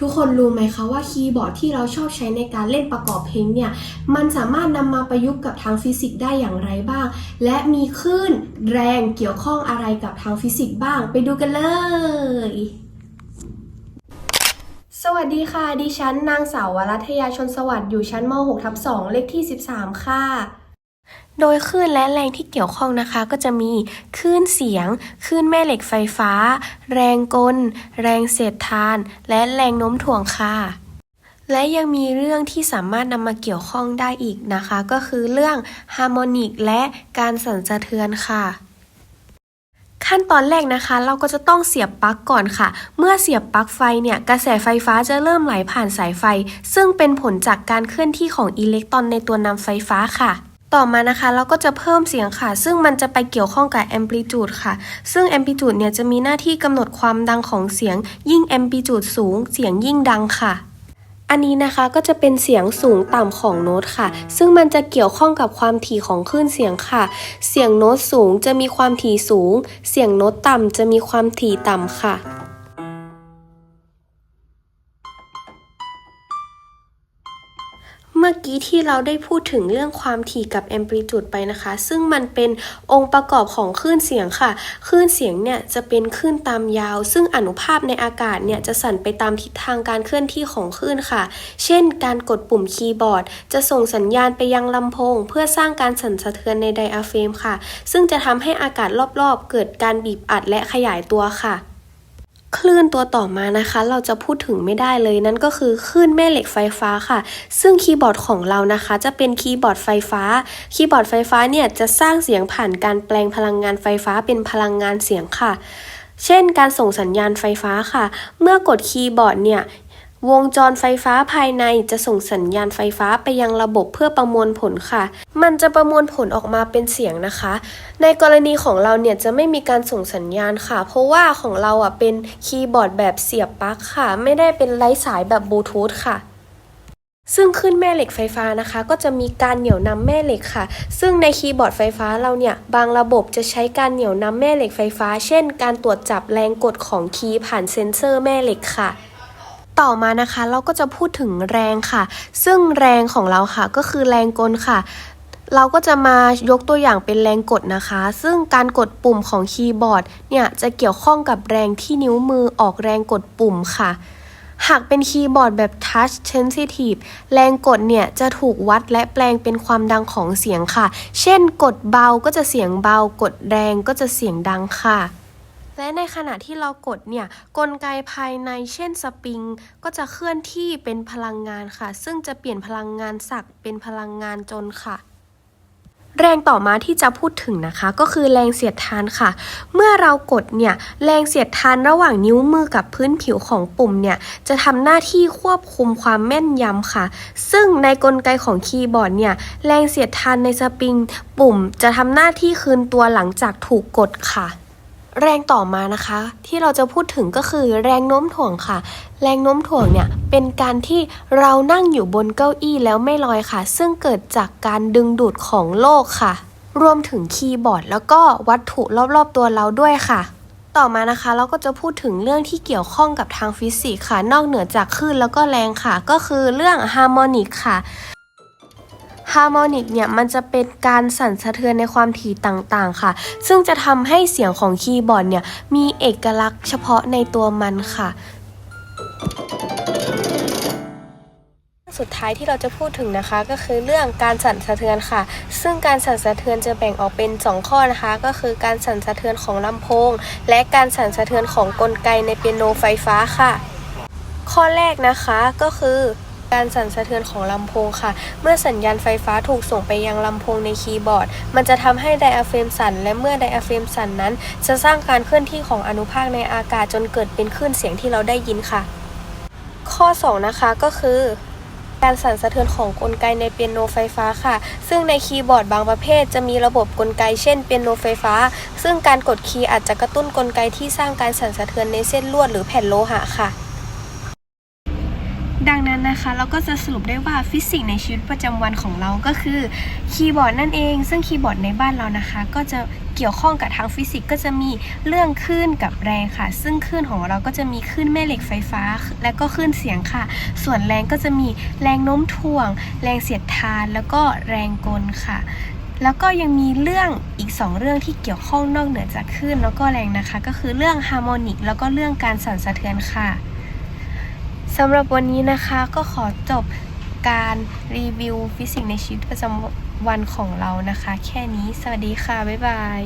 ทุกคนรู้ไหมคะว่าคีย์บอร์ดที่เราชอบใช้ในการเล่นประกอบเพลงเนี่ย มันสามารถนำมาประยุกต์กับทางฟิสิกส์ได้อย่างไรบ้าง และมีคลื่นแรงเกี่ยวข้องอะไรกับทางฟิสิกส์บ้าง ไปดูกันเลย สวัสดีค่ะ ดิฉันนางสาววรัทยาชนสวัสดิ์อยู่ชั้นม .6 ทับ2เลขที่ 13 ค่ะ โดยคลื่นและแรงที่เกี่ยวข้องนะคะ ก็จะมีคลื่นเสียงคลื่นแม่เหล็กไฟฟ้า แรงกล แรงเสียดทาน และแรงโน้มถ่วงค่ะ และยังมีเรื่องที่สามารถนำมาเกี่ยวข้องได้อีกนะคะ ก็คือเรื่องฮาร์โมนิกและการสั่นสะเทือนค่ะขั้นตอนแรกนะคะ เราก็จะต้องเสียบปลั๊กก่อนค่ะ เมื่อเสียบปลั๊กไฟเนี่ยกระแสไฟฟ้าจะเริ่มไหลผ่านสายไฟ ซึ่งเป็นผลจากการเคลื่อนที่ของอิเล็กตรอนในตัวนำไฟฟ้าค่ะ ต่อมานะคะเราก็จะเพิ่มเสียงค่ะ ซึ่งมันจะไปเกี่ยวข้องกับแอมพลิจูดค่ะ ซึ่งแอมพลิจูดเนี่ยจะมีหน้าที่กำหนดความดังของเสียง ยิ่งแอมพลิจูดสูง เสียงยิ่งดังค่ะ อันนี้นะคะก็จะเป็นเสียงสูงต่ำของโน้ตค่ะ ซึ่งมันจะเกี่ยวข้องกับความถี่ของคลื่นเสียงค่ะ เสียงโน้ตสูงจะมีความถี่สูง เสียงโน้ตต่ำจะมีความถี่ต่ำค่ะ มื่อกี้ที่เราได้พูดถึงเรื่องความถี่กับแอมพลิจูดไปนะคะ ซึ่งมันเป็นองค์ประกอบของคลื่นเสียงค่ะคลื่นเสียงเนี่ยจะเป็นคลื่นตามยาว ซึ่งอนุภาคในอากาศเนี่ยจะสั่นไปตามทิศทางการเคลื่อนที่ของคลื่นค่ะ เช่น การกดปุ่มคีย์บอร์ด จะส่งสัญญาณไปยังลำโพง เพื่อสร้างการสั่นสะเทือนในไดอะเฟรมค่ะ ซึ่งจะทำให้อากาศรอบๆ เกิดการบีบอัดและขยายตัวค่ะ คลื่นตัวต่อมานะคะ เราจะพูดถึงไม่ได้เลยนั่นก็คือคลื่นแม่เหล็กไฟฟ้าค่ะ ซึ่งคีย์บอร์ดของเรานะคะ จะเป็นคีย์บอร์ดไฟฟ้า คีย์บอร์ดไฟฟ้าเนี่ยจะสร้างเสียงผ่านการแปลงพลังงานไฟฟ้าเป็นพลังงานเสียงค่ะ เช่น การส่งสัญญาณไฟฟ้าค่ะ เมื่อกดคีย์บอร์ดเนี่ย วงจรไฟฟ้าภายในจะส่งสัญญาณไฟฟ้าไปยังระบบเพื่อประมวลผลค่ะ มันจะประมวลผลออกมาเป็นเสียงนะคะ ในกรณีของเราเนี่ยจะไม่มีการส่งสัญญาณค่ะ เพราะว่าของเราอะเป็นคีย์บอร์ดแบบเสียบปลั๊กค่ะ ไม่ได้เป็นไร้สายแบบบลูทูธค่ะซึ่งขึ้นแม่เหล็กไฟฟ้านะคะ ก็จะมีการเหนี่ยวนำแม่เหล็กค่ะ ซึ่งในคีย์บอร์ดไฟฟ้าเราเนี่ย บางระบบจะใช้การเหนี่ยวนำแม่เหล็กไฟฟ้า เช่น การตรวจจับแรงกดของคีย์ผ่านเซ็นเซอร์แม่เหล็กค่ะ ต่อมานะคะ เราก็จะพูดถึงแรงค่ะ ซึ่งแรงของเราค่ะ ก็คือแรงกลค่ะเราก็จะมายกตัวอย่างเป็นแรงกดนะคะ ซึ่งการกดปุ่มของคีย์บอร์ดเนี่ยจะเกี่ยวข้องกับแรงที่นิ้วมือออกแรงกดปุ่มค่ะ หากเป็นคีย์บอร์ดแบบ Touch Sensitive แรงกดเนี่ยจะถูกวัดและแปลงเป็นความดังของเสียงค่ะ เช่น กดเบาก็จะเสียงเบา กดแรงก็จะเสียงดังค่ะ และในขณะที่เรากดเนี่ยกลไกภายในเช่นสปริง ก็จะเคลื่อนที่เป็นพลังงานค่ะ ซึ่งจะเปลี่ยนพลังงานสักเป็นพลังงานจนค่ะแรงต่อมาที่จะพูดถึงนะคะ ก็คือแรงเสียดทานค่ะ เมื่อเรากดเนี่ยแรงเสียดทานระหว่างนิ้วมือกับพื้นผิวของปุ่มเนี่ยจะทำหน้าที่ควบคุมความแม่นยำค่ะ ซึ่งในกลไกของคีย์บอร์ดเนี่ยแรงเสียดทานในสปริง ปุ่มจะทำหน้าที่คืนตัวหลังจากถูกกดค่ะ แรงต่อมานะคะ ที่เราจะพูดถึงก็คือแรงโน้มถ่วงค่ะ แรงโน้มถ่วงเนี่ยเป็นการที่เรานั่งอยู่บนเก้าอี้แล้วไม่ลอยค่ะ ซึ่งเกิดจากการดึงดูดของโลกค่ะ รวมถึงคีย์บอร์ด แล้วก็วัตถุรอบๆตัวเราด้วยค่ะ ต่อมานะคะเราก็จะพูดถึงเรื่องที่เกี่ยวข้องกับทางฟิสิกส์ค่ะ นอกเหนือจากคลื่นแล้วก็แรงค่ะ ก็คือเรื่องฮาร์โมนิกค่ะ ฮาร์โมนิกเนี่ยมันจะเป็นการสั่นสะเทือนในความถี่ต่างๆค่ะ ซึ่งจะทำให้เสียงของคีย์บอร์ดเนี่ยมีเอกลักษณ์เฉพาะในตัวมันค่ะสุดท้ายที่เราจะพูดถึงนะคะก็คือเรื่องการสั่นสะเทือนค่ะ ซึ่งการสั่นสะเทือนจะแบ่งออกเป็น 2 ข้อนะคะ ก็คือการสั่นสะเทือนของลำโพง และการสั่นสะเทือนของกลไกในเปียโนไฟฟ้าค่ะ ข้อแรกนะคะก็คือ การสั่นสะเทือนของลำโพงค่ะ เมื่อสัญญาณไฟฟ้าถูกส่งไปยังลำโพงในคีย์บอร์ด มันจะทำให้ไดอะเฟรมสั่น และเมื่อไดอะเฟรมสั่นนั้น จะสร้างการเคลื่อนที่ของอนุภาคในอากาศจนเกิดเป็นคลื่นเสียงที่เราได้ยินค่ะ ข้อ 2 นะคะก็คือการสั่นสะเทือนของกลไกในเปียโนไฟฟ้าค่ะ ซึ่งในคีย์บอร์ดบางประเภท จะมีระบบกลไกเช่นเปียโนไฟฟ้า ซึ่งการกดคีย์อาจจะกระตุ้นกลไกที่สร้างการสั่นสะเทือนในเส้นลวดหรือแผ่นโลหะค่ะ นะคะ เราก็จะสรุปได้ว่าฟิสิกส์ในชีวิตประจำวันของเราก็คือคีย์บอร์ดนั่นเอง ซึ่งคีย์บอร์ดในบ้านเรานะคะ ก็จะเกี่ยวข้องกับทางฟิสิกส์ก็จะมีเรื่องคลื่นกับแรงค่ะ ซึ่งคลื่นของเราก็จะมีคลื่นแม่เหล็กไฟฟ้า และก็คลื่นเสียงค่ะ ส่วนแรงก็จะมีแรงโน้มถ่วง แรงเสียดทาน แล้วก็แรงกลค่ะแล้วก็ยังมีเรื่องอีก 2 เรื่องที่เกี่ยวข้องนอกเหนือจากคลื่นแล้วก็แรงนะคะ ก็คือเรื่องฮาร์โมนิกแล้วก็เรื่องการสั่นสะเทือนค่ะ สำหรับวันนี้นะคะก็ขอจบการรีวิวฟิสิกส์ในชีวิตประจำวันของเรานะคะ แค่นี้สวัสดีค่ะ บ๊ายบาย